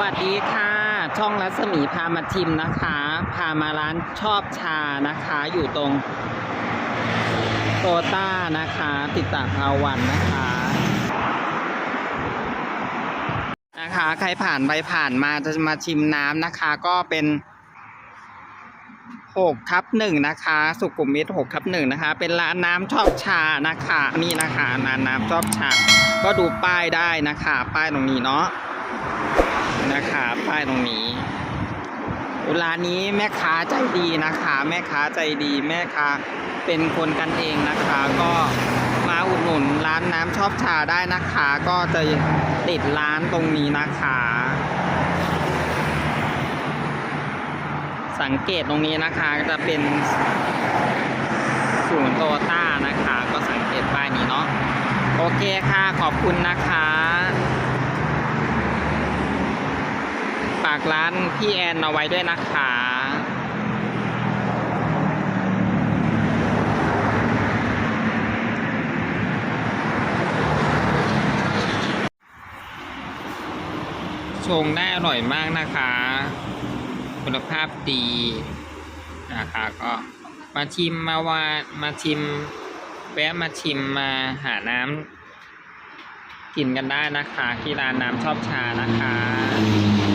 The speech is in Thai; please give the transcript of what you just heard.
วัสดีค่ะ ช่องรัศมีพามาชิมนะคะ พามาร้านชอบชานะคะ อยู่ตรงโตต้านะคะ ติดตาพาวันนะคะนะคะ ใครผ่านไปผ่านมาจะมาชิมน้ำนะคะ ก็เป็นหกทับหนึ่งนะคะ สุขุมวิทหกทับหนึ่งนะคะ เป็นร้านน้ำชอบชานะคะ นี่นะคะร้านน้ำชอบชา ก็ดูป้ายได้นะคะ ป้ายตรงนี้เนาะ นะคะป้ายตรงนี้ร้านนี้แม่ค้าใจดีนะคะ แม่ค้าใจดี แม่ค้าเป็นคนกันเองนะคะ ก็มาอุดหนุนร้านน้ำชอบชาได้นะคะ ก็จะติดร้านตรงนี้นะคะ สังเกตตรงนี้นะคะจะเป็นศูนย์โตต้านะคะ ก็สังเกตป้ายนี้เนาะโอเคค่ะขอบคุณนะคะากร้านพี่แอนเอาไว้ด้วยนะคะชงได้อร่อยมากนะคะ คุณภาพดีนะคะก็มาชิมมาวามาชิม แวะมาชิมมาหาน้ำกินกันได้นะคะ ที่ร้านน้ำชอบชานะคะ